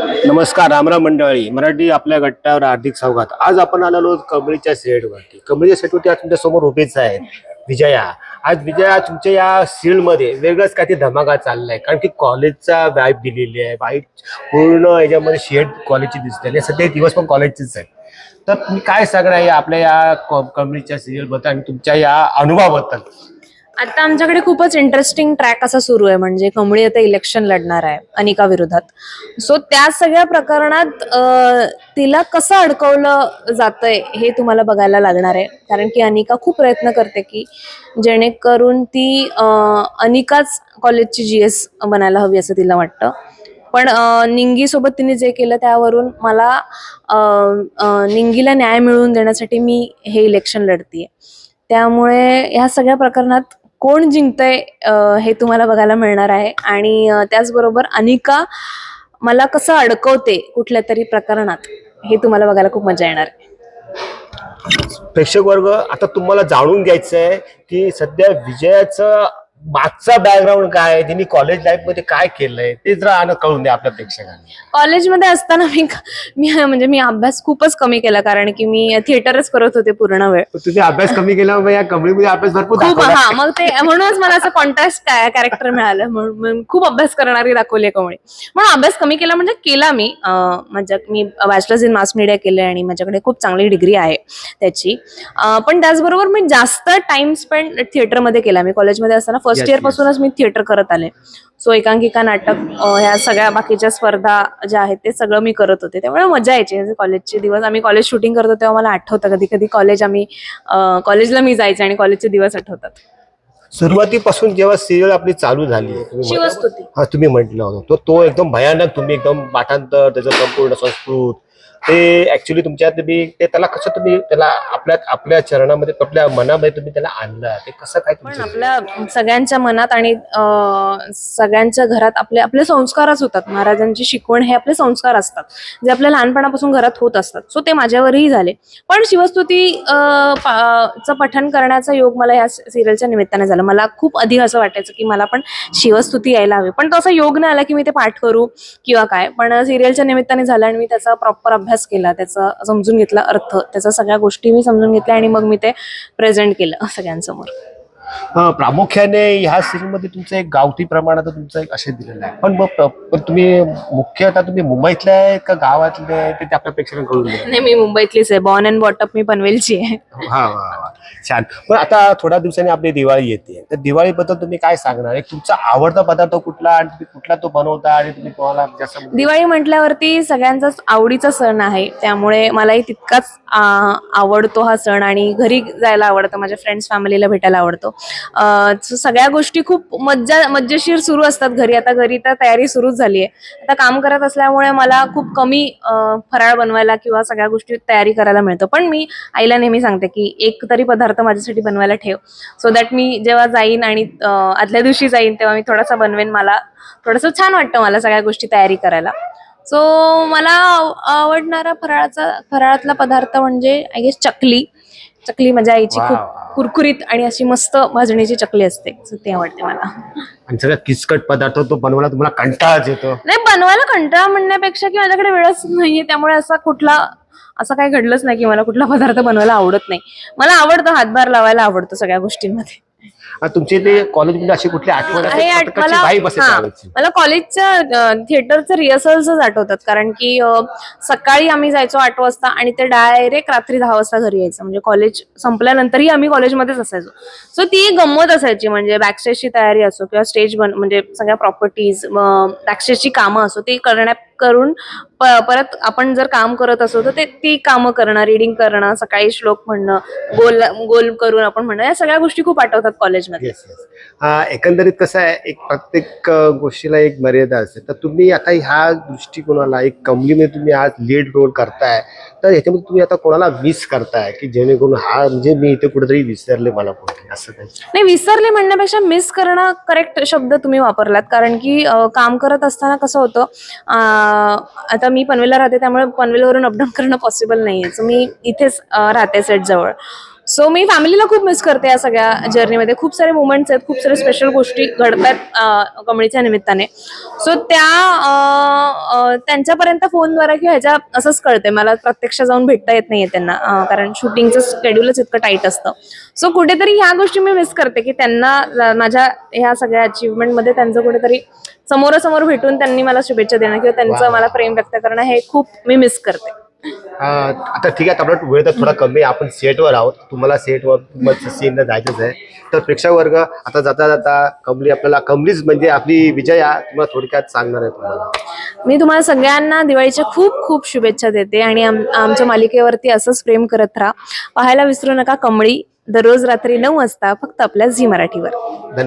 नमस्कार रामराम मंडळी. मराठी आपल्या गट्ट्यावर हार्दिक स्वागत. आज आपण आलेलो आहोत कबड्डीच्या सेटवरती. कबड्डीच्या सेटवरती आज तुमच्यासमोर उभेच आहेत विजया. आज विजया तुमच्या या सील्डमध्ये वेगळंच काही धमाका चाललाय. कारण की कॉलेजचा वाईब दिलेली आहे. वाईट पूर्ण याच्यामध्ये शेड कॉलेजची दिसते आणि सध्या दिवस पण कॉलेजचेच आहे तर तुम्ही काय सांगणार या आपल्या या कबड्डीच्या सिरियलबद्दल आणि तुमच्या या अनुभवाबद्दल? आता आमच्याकडे खूपच इंटरेस्टिंग ट्रॅक असा सुरू आहे म्हणजे कमळी आता इलेक्शन लढणार आहे अनिका विरोधात. सो त्या सगळ्या प्रकरणात तिला कसं अडकवलं जातंय हे तुम्हाला बघायला लागणार आहे. कारण की अनिका खूप प्रयत्न करते की जेणेकरून ती अनिकाच कॉलेजची जी एस बनायला हवी असं तिला वाटतं. पण निंगीसोबत तिने जे केलं त्यावरून मला निंगीला न्याय मिळवून देण्यासाठी मी हे इलेक्शन लढतीये. त्यामुळे ह्या सगळ्या प्रकरणात कोण जिंकतंय हे तुम्हाला बघायला मिळणार आहे. आणि त्याचबरोबर अनिका मला कसं अडकवते कुठल्या तरी प्रकरणात हे तुम्हाला बघायला खूप मजा येणार आहे. प्रेक्षक वर्ग आता तुम्हाला जाणून घ्यायचं आहे की सध्या विजयाचं मागचा बॅकग्राऊंड काय आहे? तिने कॉलेज लाईफमध्ये काय केलंय? ते जरा कळून द्या आपल्या प्रेक्षकांना. कॉलेजमध्ये असताना मी मी म्हणजे मी अभ्यास खूपच कमी केला कारण की मी थिएटरच करत होते पूर्ण वेळ. तुम्ही अभ्यास कमी केला या कबड्डीमध्ये अभ्यास भरपूर खूप दाखवला. हा मग ते म्हणूनच मला असं कॉन्ट्रास्ट कॅरेक्टर मिळालं. म्हणून म्हणून खूप अभ्यास करणारी दाखवली कमळे. म्हणून अभ्यास कमी केला म्हणजे केला मी. अं, माझ्या मी बॅचलर्स इन मास मीडिया केले आणि माझ्याकडे खूप चांगली डिग्री आहे त्याची. अं, पण त्याचबरोबर मी जास्त टाइम स्पेंड थिएटरमध्ये केला. मी कॉलेजमध्ये असताना फर्स्ट Yes, इयर. पासूनच मी थिएटर करत आले. सो एकांकिका नाटक ह्या सगळ्या बाकीच्या स्पर्धा ज्या आहेत ते सगळं मी करत होते. त्यामुळे मजा यायची. कॉलेजचे दिवस आम्ही कॉलेज शूटिंग करतो तेव्हा मला आठवतं. कधी कधी कॉलेज आम्ही कॉलेजला मी जायचे आणि कॉलेजचे दिवस आठवतात. सुरुवातीपासून जेव्हा सिरियल आपली चालू झाली तुम्ही म्हटलं- शिवस्तुती. हा तुम्ही म्हटलं होतं. तो तो एकदम भयानक तुम्ही एकदम पाठांतर त्याचं संपूर्ण संस्कृत ते ऍक्च्युली तुमच्या तुम्ही ते त्याला कसं तुम्ही त्याला आपल्या आपल्या चरणामध्ये आपल्या मनामध्ये तुम्ही त्याला आणलं? ते कसं काय पण तुमचं आपल्या सगळ्यांच्या मनात आणि अं, सगळ्यांच्या घरात आपले आपले संस्कारच होतात. महाराजांची शिकवण हे आपले संस्कार असतात. जे आपल्या लहानपणापासून घरात होत असतात. सो ते माझ्यावरही झाले. पण शिवस्तुती अं, पा- चं पठण करण्याचा योग मला या सिरियलच्या निमित्ताने झाला. मला खूप आधी असं वाटायचं की मला पण शिवस्तुती यायला हवी. पण तसा योग नाही आला की मी ते पाठ करू किंवा काय. पण सिरियलच्या निमित्ताने झालं आणि मी त्याचा प्रॉपर अभ्यास अभ्यास केला त्याचा समजून घेतला अर्थ त्याचा सगळ्या गोष्टी मी समजून घेतल्या आणि मग मी ते प्रेझेंट केलं सगळ्यांसमोर. प्रामुख्याने ह्या सिरियलमध्ये तुमचं एक गावठी प्रमाणात तुमचं एक असे दिलेलं आहे. पण मग पण तुम्ही मुख्य आता तुम्ही मुंबईतले आहे का गावातले आहे ते आपल्या द्या. नाही मी मुंबईतलीच आहे. बॉर्न अँड बॉटअप मी पनवेलची आहे. हा वा वा छान. पण आता थोड्या दिवसांनी आपली दिवाळी येते. तर दिवाळीबद्दल तुम्ही काय सांगणार? एक तुमचा आवडता पदार्थ कुठला आणि तुम्ही कुठला तो बनवता आणि तुम्ही कोणाला जास्त दिवाळी म्हटल्यावरती सगळ्यांचाच आवडीचा सण आहे. त्यामुळे मलाही तितकाच आ, आवडतो हा सण आणि घरी जायला आवडतं. माझ्या फ्रेंड्स फॅमिलीला भेटायला आवडतो. सगळ्या गोष्टी खूप मज्जा मज्जेशीर सुरू असतात घरी. आता घरी तर तयारी सुरूच झाली आहे आता काम करत असल्यामुळे मला खूप कमी फराळ बनवायला किंवा सगळ्या गोष्टी तयारी करायला मिळतं. पण मी आईला नेहमी सांगते की एक तरी पदार्थ माझ्यासाठी बनवायला ठेव. सो दॅट मी जेव्हा जाईन आणि आदल्या दिवशी जाईन तेव्हा मी थोडासा बनवेन मला. थोडंसं छान वाटतं मला सगळ्या गोष्टी तयारी करायला. सो मला आव- आवडणारा फराळाचा फराळातला पदार्थ म्हणजे आय गेस चकली. चकली माझ्या आईची वा, खूप. कुरकुरीत आणि अशी मस्त भाजणीची चकली असते. ते आवडते मला. आणि सगळ्या किचकट पदार्थ तो बनवायला तुम्हाला कंटाळाच येतो. नाही बनवायला कंटाळा म्हणण्यापेक्षा की माझ्याकडे वेळच नाहीये त्यामुळे असा कुठला असं काही घडलंच नाही की मला कुठला पदार्थ बनवायला आवडत नाही. मला आवडतं हातभार लावायला आवडतं सगळ्या गोष्टींमध्ये. तुमचे ते कॉलेजमध्ये अशी कुठली आठवण आठ- मला vibe असेल हा, त्यावेळेची? मला कॉलेजच्या थिएटरचं रिहर्सल्सच आठवतात. कारण की अ, सकाळी आम्ही जायचो आठ वाजता आणि ते डायरेक्ट रात्री दहा वाजता घरी यायचं. म्हणजे कॉलेज संपल्यानंतरही आम्ही कॉलेजमध्येच असायचो. सो ती एक गंमत असायची. म्हणजे बॅकस्टेजची तयारी असो किंवा स्टेज बन म्हणजे सगळ्या प्रॉपर्टीज बॅकस्टेजची कामं असो ती करण्या करून प- परत आपण जर काम करत असो तर ते ती कामं करणं रिडिंग करणं सकाळी श्लोक म्हणणं गोल गोल करून आपण म्हणणं या सगळ्या गोष्टी खूप आठवतात कॉलेजमध्ये. हा, एकंदरीत कसं आहे एक प्रत्येक अ, गोष्टीला एक मर्यादा असते. तर तुम्ही आता ह्या दृष्टिकोनाला एक कंपनीमध्ये तुम्ही आज लीड रोल करताय तर ह्याच्यामध्ये तुम्ही आता कोणाला मिस करताय? की जेणेकरून हा म्हणजे मी इथे कुठेतरी विसरले मला कुठे? असं काही? नाही विसरले म्हणण्यापेक्षा मिस करणं करेक्ट शब्द तुम्ही वापरलात. कारण की अं, काम करत असताना कसं होतं अं, आता मी पनवेलला राहते त्यामुळे पनवेलवरून अपडाऊन करणं पॉसिबल नाहीये. सो मी इथेच अं, राहते सेट जवळ. सो मी फॅमिलीला खूप मिस करते या सगळ्या जर्नीमध्ये खूप सारे मुमेंट्स आहेत खूप सारे स्पेशल गोष्टी घडतात कमळीच्या निमित्ताने. सो त्या त्यांच्यापर्यंत फोनद्वारे किंवा ह्याच्या असंच कळते मला प्रत्यक्ष जाऊन भेटता येत नाहीये त्यांना कारण शूटिंगचं शेड्यूलच इतकं टाईट असतं. सो कुठेतरी ह्या गोष्टी मी मिस करते की त्यांना माझ्या ह्या सगळ्या अचिव्हमेंटमध्ये त्यांचं कुठेतरी समोरासमोर भेटून त्यांनी मला शुभेच्छा देणं किंवा त्यांचं. मला प्रेम व्यक्त करणं हे खूप मी मिस करते. आता ठीक आहे आपला वेळ तर थोडा कमी आहे. आपण सेटवर आहोत. तुम्हाला सेटवर सीनला जायचंच आहे. तर प्रेक्षक वर्ग आता जाता जाता कमली आपल्याला कमलीच म्हणजे आपली विजया तुम्हाला थोडक्यात सांगणार आहे तुम्हाला. मी तुम्हाला सगळ्यांना दिवाळीच्या खूप खूप शुभेच्छा देते आणि आम- आमच्या मालिकेवरती असंच प्रेम करत राहा. पाहायला विसरू नका कमळी. दररोज रात्री नऊ वाजता फक्त आपल्या झी मराठीवर. धन्यवाद.